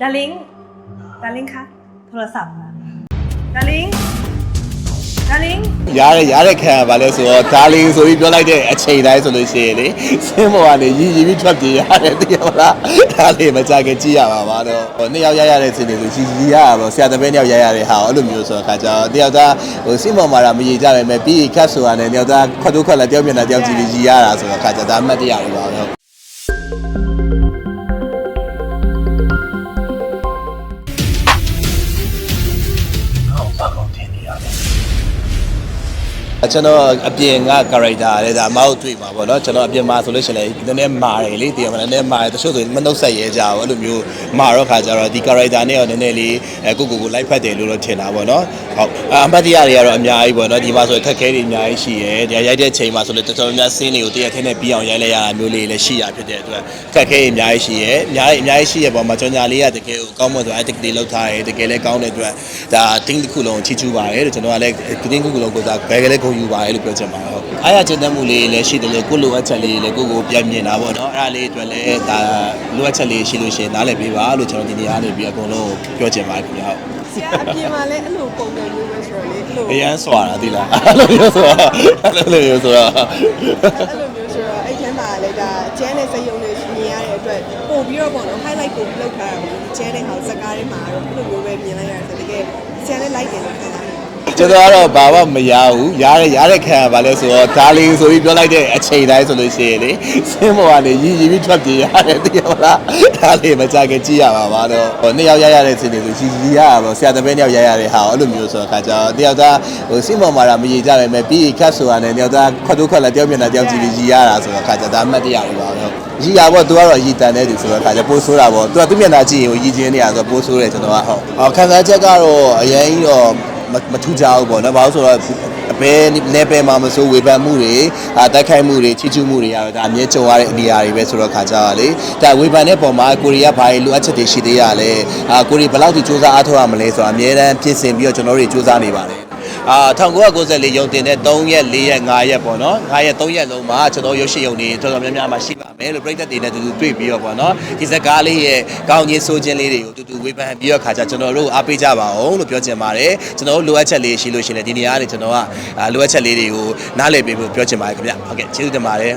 darling darling คะโทรศัพท์มา darling darling ရားရရတဲ့ခံရပါလဲဆိုတော့ဒါလင်းဆိုပြီးပြောလိုက်တဲ့အချိန်တိုင်းဆိုလို့ရှိရင်လေစင်းပေါ်ကနေရည်ရည်ပြီးထွက်ပြေးရတယ်သိရမလားဒါလေးမကြခင်ကြည့်ရပါပါတော့ဟိုနှစ်ယောက်ရရတဲ့ချိန်တွေဆိုရည်ရည်ရရပါဆရာတပည့်နှစ်ယောက်ရရတဲ့ဟာအဲ့လိုမျိုးဆိုတော့ခါကြတော့တယောက်သားဟိုစင်းပေါ်မှာတော့မရည်ကြပဲမဲ့ပြီးခတ်ဆိုတာနဲ့တယောက်သားခွတ်တို့ခွက်လက်တယောက်မျက်နှာတယောက်ကြည့်ပြီးရည်ရတာဆိုတော့ခါကြဒါအမှတ်တရတွေပါပဲဟုတ် ကျွန်တော်အပြင်က character လေးဒါမဟုတ်တွေ့မှာပေါ့နော်ကျွန်တော်အပြင်မှာဆိုလို့ရှိရင်လည်းနည်းနည်းမာတယ်လေတကယ်မလားနည်းနည်းမာတယ်တချို့ဆိုမနှုတ်ဆက်ရဲကြဘူးအဲ့လိုမျိုးမာတော့ခါကြတော့ဒီ character နဲ့ရောနည်းနည်းလေးအဲကိုကိုကိုလိုက်ဖက်တယ်လို့တော့ထင်တာပေါ့နော်ဟုတ်အမှတ်တရတွေကတော့အများကြီးပေါ့နော်ဒီမှာဆိုခက်ခဲတွေအများကြီးရှိရဲဒီရိုက်တဲ့ချိန်မှာဆိုလို့တော်တော်များများစင်းတွေကိုတရက်ထဲနဲ့ပြီးအောင်ရိုက်လိုက်ရတာမျိုးလေးလည်းရှိရဖြစ်တဲ့အတွက်ခက်ခဲတွေအများကြီးရှိရဲအများကြီးအများကြီးရှိရဲပေါ့မှာကျွန်ညာလေးကတကယ်ကိုကောင်းမွန်စွာအဲ့တကယ်လောက်ထားရဲတကယ်လည်းကောင်းတဲ့အတွက်ဒါတင်းတစ်ခုလုံးချီချူပါတယ်လို့ကျွန်တော်ကလည်းတင်းတစ်ခုလုံးကိုသာဘယ်ကလေးကိုယူပါတယ်လို့ပြောချင်ပါတယ်ဟုတ်အားရကျင့်တတ်မှုလေးလည်းရှိတယ်လို့ကိုလိုအပ်ချက်လေးလည်းကိုကိုပြန်မြင်တာပေါ့နော်အဲ့ဒါလေးအတွက်လည်းဒါလိုအပ်ချက်လေးရှိလို့ရှိရင်နားလည်ပေးပါလို့ကျွန်တော်ဒီနေရာနေပြီးအကုန်လုံးပြောချင်ပါတယ်ခင်ဗျာဟုတ်ဆရာအပြင်မှာလည်းအဲ့လိုပုံစံမျိုးပဲဆိုတော့လေအဲ့လိုအရန်စွာတာဒီလားအဲ့လိုမျိုးဆိုတော့အဲ့လိုမျိုးဆိုတော့အဲ့လိုမျိုးဆိုတော့အဲ့ထဲမှာလည်းဒါကျဲတဲ့စက်ရုံတွေမြင်ရတဲ့အတွက်ပို့ပြီးတော့ပေါ့နော် highlight ပို့ပြီးလောက်ထားတာပေါ့ကျဲတဲ့ဟာစကားထဲမှာတော့အဲ့လိုမျိုးပဲမြင်လိုက်ရတယ်ဆိုတကယ်ဆရာလည်း like တယ်လို့ခံစားရတယ် ကျွန်တော်ကတော့ဘာမှမရဘူးရတဲ့ရတဲ့ခံရပါလဲဆိုတော့ဒါလင်းဆိုပြီးပြောလိုက်တဲ့အချိန်တိုင်းဆိုလို့ရှိရင်လေစင်းပေါ်ကနေရည်ရည်ပြီးထွက်ပြေးရတယ်သိရမလားဒါလေးမကြခင်ကြည့်ရပါပါတော့ဟိုနှစ်ယောက်ရရတဲ့ချိန်တွေဆိုရည်ရည်ရရပါဆရာတပည့်နှစ်ယောက်ရရတဲ့ဟာအဲ့လိုမျိုးဆိုတော့ခါကြတော့တယောက်သားဟိုစင်းပေါ်မှာတော့မရည်ကြပဲမဲ့ပြီးခတ်ဆိုတာနဲ့တယောက်သားခွတ်တို့ခွက်လက်တယောက်မျက်နှာတယောက်ကြည့်ပြီးရည်ရတာဆိုတော့ခါကြဒါအမှတ်တရတွေပါပဲရည်ရပေါ့သူကတော့ရည်တန်တဲ့သူဆိုတော့ခါကြပိုးဆိုးတာပေါ့သူကသူ့မျက်နှာကြည့်ရင်ရည်ချင်းနေရဆိုတော့ပိုးဆိုးတယ်ကျွန်တော်ကဟုတ်အော်ခံစားချက်ကတော့အရင်ကြီးတော့ မမထူးကြဘူးပေါ့နော်။ဘာလို့ဆိုတော့အဘယ် level မှာမဆိုဝေဖန်မှုတွေအာတိုက်ခိုက်မှုတွေချီချူးမှုတွေကတော့ဒါအမြဲကြုံရတဲ့နေရာတွေပဲဆိုတော့ခါကြရလေ။ဒါဝေဖန်တဲ့ပုံမှာကိုရီးယားဘာတွေလိုအပ်ချက်တွေရှိသေးရလဲ။အာကိုရီးဘယ်လောက်ထိစူးစမ်းအားထုတ်ရမလဲဆိုတော့အမြဲတမ်းပြင်ဆင်ပြီးတော့ကျွန်တော်တို့စူးစမ်းနေပါတယ်။ အာ1994ရုံတင်တဲ့3ရက်4ရက်5ရက်ပေါ့နော်5ရက်3ရက်လုံးမှာကျွန်တော်ရုပ်ရှင်ရုံတွေတော်တော်များများမှာရှိပါမယ်လို့ပြည်သက်တွေနဲ့တူတူတွေ့ပြီးတော့ပေါ့နော်ဒီစကားလေးရဲ့ကောင်းခြင်းဆိုခြင်းလေးတွေကိုတူတူဝေဖန်ပြီးတော့ခါကြကျွန်တော်တို့အားပေးကြပါအောင်လို့ပြောချင်ပါတယ်ကျွန်တော်တို့လိုအပ်ချက်လေးရှိလို့ရှိရင်လည်းဒီနေရာကနေကျွန်တော်ကအာလိုအပ်ချက်လေးတွေကိုနားလည်ပေးဖို့ပြောချင်ပါတယ်ခင်ဗျဟုတ်ကဲ့ကျေးဇူးတင်ပါတယ်